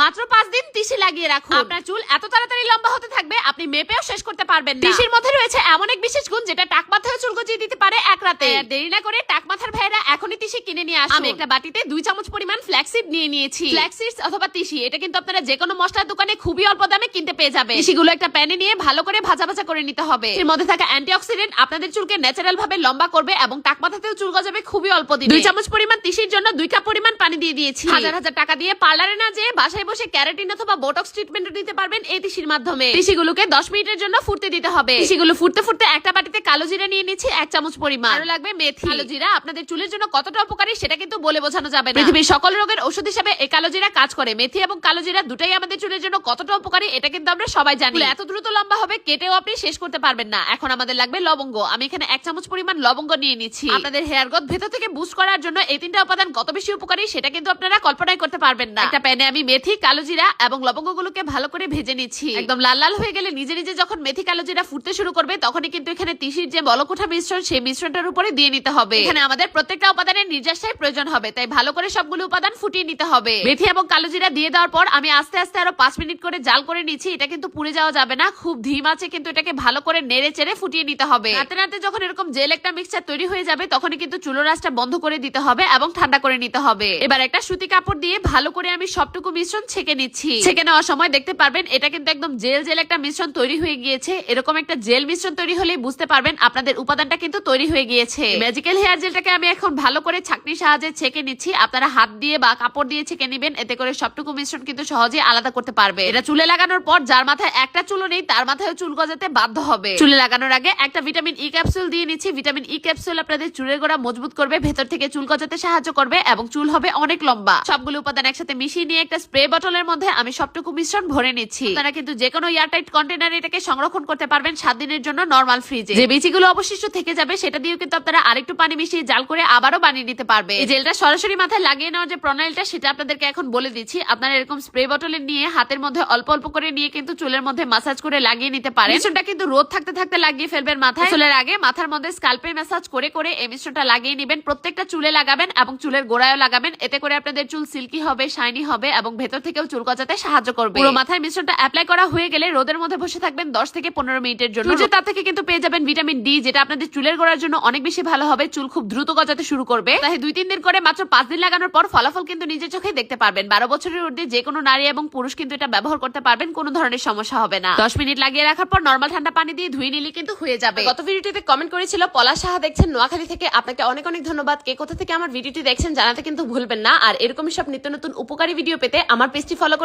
মাত্র পাঁচ দিন তিসি লাগিয়ে রাখুন। আপনার চুল এত তাড়াতাড়ি লম্বা হতে থাকবে আপনি মেপেও শেষ করতে পারবেন না। তিসির মধ্যে রয়েছে এমন এক বিশেষ গুণ যেটা টাক মাথায় চুল গজিয়ে দিতে পারে এক রাতে। আর দেরি না করে টাক মাথার ভাইরা এখনই তিসি কিনে নিয়ে আসুন। আমি একটা বাটিতে দুই চামচ পরিমাণ ফ্ল্যাক্সিড নিয়ে নিয়েছি। ফ্ল্যাক্সিডস অথবা তিসি এটা কিন্তু আপনারা যে কোনো মশলার দোকানে খুবই অল্প দামে কিনতে পেয়ে যাবে তিসিগুলো একটা প্যানে নিয়ে ভালো করে ভাজা ভাজা করে নিতে হবে। এর মধ্যে থাকা অ্যান্টিঅক্সিডেন্ট আপনাদের চুলকে ন্যাচারাল ভাবে লম্বা করবে এবং টাক মাথাতেও চুল গজাবে খুবই অল্প দিনে। দুই চামচ পরিমাণ তিসির জন্য দুই কাপ পরিমাণ পানি দিয়ে দিয়েছি। হাজার হাজার টাকা দিয়ে পার্লারে না যেয়ে বাসায় বসে ক্যারাটিন অথবা বোটক্স ট্রিটমেন্ট নিতে পারবেন এই তিসির মাধ্যমে। তিসিগুলোকে দশ মিনিটের জন্য ফুটতে দিতে হবে। তিসিগুলো ফুটতে ফুটতে একটা বাটিতে কালো জিরা নিয়ে নিচ্ছি এক চামচ পরিমাণ। আরও লাগবে মেথি। কালো জিরা আপনাদের চুলের জন্য কতটা উপকারী সেটা কিন্তু বলে বোঝানো যাবে না। পৃথিবীর সকল রোগের ওষুধ হিসেবে এই কালো জিরা কাজ করে। মেথি এবং কালো জিরা দুটাই আমাদের চুলের জন্য কতটা উপকারী এটা কিন্তু আমরা সবাই জানি। এত দ্রুত লম্বা হবে কেটেও আপনি শেষ করতে পারবেন না। এখন আমাদের লাগবে লবঙ্গ। আমি এখানে এক চামচ পরিমাণ লবঙ্গ নিয়ে নিচ্ছি। আপনাদের হেয়ার গ্রোথ ভেতর থেকে বুস্ট করার জন্য এই তিনটা উপাদান কত বেশি উপকারী সেটা কিন্তু আপনারা কল্পনাই করতে পারবেন না। একটা প্যানে আমি মেথি কালো জিরা এবং লবঙ্গগুলোকে ভালো করে ভেজে নিচ্ছি। একদম লাল লাল হয়ে গেলে নিজে নিজে যখন মেথি, কালো জিরা ফুটতে শুরু করবে, তখনই কিন্তু এখানে তিসির যে বলকোঠা মিশ্রণ, সেই মিশ্রণটার উপরে দিয়ে নিতে হবে। এখানে আমাদের প্রত্যেকটা উপাদানের নির্যাসের প্রয়োজন হবে, তাই ভালো করে সবগুলো উপাদান ফুটিয়ে নিতে হবে। মেথি এবং কালো জিরা দিয়ে দেওয়ার পর আমি আস্তে আস্তে আরও পাঁচ মিনিট করে জাল করে নিচ্ছি, এটা কিন্তু পুড়ে যাওয়া যাবে না, খুব ধীম আছে, কিন্তু এটাকে ভালো করে নেড়ে চেড়ে ফুটিয়ে নিতে হবে। নাড়তে নাড়তে যখন এরকম জেল একটা মিক্সচার তৈরি হয়ে যাবে, তখনই কিন্তু চুলো রাসটা বন্ধ করে দিতে হবে এবং ঠান্ডা করে নিতে হবে। এবার একটা সুতি কাপড় দিয়ে ভালো করে আমি সবটুকু মিশ্রণ ছেঁকে নিচ্ছি। ছেঁকে নেওয়ার সময় দেখতে পারবেন, এটা কিন্তু একদম জেল জেল একটা মিশ্রণ তৈরি হয়ে গিয়েছে। এরকম একটা জেল মিশ্রণ তৈরি হলে বুঝতে পারবেন আপনাদের উপাদানটা কিন্তু তৈরি হয়ে গিয়েছে। ম্যাজিক্যাল হেয়ার জেলটাকে আমি এখন ভালো করে ছাকনির সাহায্যে ছেঁকে নিচ্ছি। আপনারা হাত দিয়ে বা কাপড় দিয়ে ছেঁকে নেবেন, এতে করে সবটুকু মিশ্রণ কিন্তু সহজে আলাদা করতে পারবে। এটা চুলে লাগানোর পর যার মাথায় একটা চুলও নেই, তার মাথায় চুল গজাতে বাধ্য হবে। চুলে লাগানোর আগে একটা ভিটামিন ই ক্যাপসুল দিয়ে নিচ্ছি। ভিটামিন ই ক্যাপসুল আপনাদের চুলের গোড়া মজবুত করবে, ভেতর থেকে চুল গজাতে সাহায্য করবে এবং চুল হবে অনেক লম্বা। সবগুলো উপাদান একসাথে মিশিয়ে নিয়ে একটা স্প্রে বটলের মধ্যে আমি সবটুকু মিশ্রণ ভরে নিচ্ছি। আপনারা কিন্তু যে কোনো এয়ারটাইট কন্টেনারে এটাকে সংরক্ষণ করতে পারবেন সাত দিনের জন্য নর্মাল ফ্রিজে যে বিচিগুলো অবশিষ্ট থেকে যাবে, সেটা দিয়েও কিন্তু আপনারা আরেকটু পানি মিশিয়ে জাল করে আবারও বানিয়ে নিতে পারবে। এই জেলটা সরাসরি মাথায় লাগিয়ে নেওয়ার যে প্রণালীটা, সেটা আপনাদেরকে এখন বলে দিচ্ছি। আপনারা এরকম স্প্রে বটলে নিয়ে হাতের মধ্যে অল্প অল্প করে নিয়ে কিন্তু চুলের মধ্যে মাসাজ করে লাগিয়ে নিতে পারেন। মিশ্রণটা কিন্তু রোদ থাকতে থাকতে লাগিয়ে ফেলবেন মাথায়। চুলের আগে মাথার মধ্যে স্কাল্পে ম্যাসাজ করে করে এই মিশ্রণটা লাগিয়ে নেবেন। প্রত্যেকটা চুলে লাগাবেন এবং চুলের গোড়ায়ও লাগাবেন। এতে করে আপনাদের চুল সিল্কি হবে শাইনি হবে এবং ভেতর থেকেও চুল গজাতে সাহায্য করবে। পুরো মাথায় মিশ্রণটা অ্যাপ্লাই করা হয়ে গেলে রোদের মধ্যে বসে থাকবেন দশ থেকে পনেরো মিনিটের জন্য। সূর্যের তাপ থেকে কিন্তু পেয়ে যাবেন ভিটামিন ডি যেটা আপনাদের চুলের গোড়ার জন্য অনেক বেশি ভালো হবে। চুল খুব দ্রুত গজাতে শুরু করবে। তাই দুই তিন দিন করে মাত্র পাঁচ দিন লাগানোর পর ফলাফল কিন্তু নিজের চোখে দেখতে পারবেন। বারো বছরের ঊর্ধ্বে যে কোনো নারী এবং পুরুষ কিন্তু এটা ব্যবহার করতে পারবেন কোনো ধরনের সমস্যা হবে না। দশ মিনিট লাগিয়ে রাখার পর নর্মাল ঠান্ডা পানি দিয়ে ধুয়ে নিলে কিন্তু হয়ে যাবে। গত ভিডিওটিতে কমেন্ট করেছিল পলাশ সাহা দেখছেন নোয়াখালী থেকে। আপনাকে অনেক অনেক ধন্যবাদ। কে কোথা থেকে আমার ভিডিওটি দেখছেন জানাতে কিন্তু ভুলবেন না। আর এরকমই সব নিত্য নতুন উপকারী ভিডিও পেতে আমার পেজটি ফলো করে